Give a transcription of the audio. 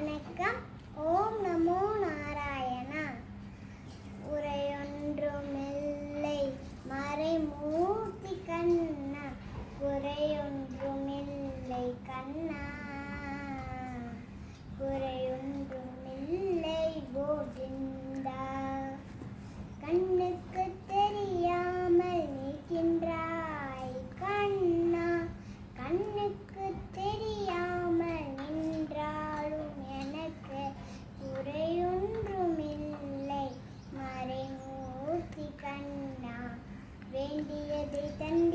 வணக்கம். ஓம் நமோ நாராயணா. உரையொன்றுமில்லை மறைமூர்த்தி கண்ணா. குறையொன்றுமில்லை கண்ணா. உரையொன்றும் குறையொன்றுமில்லை போஜிந்தா. ಚೈತನ್ಯ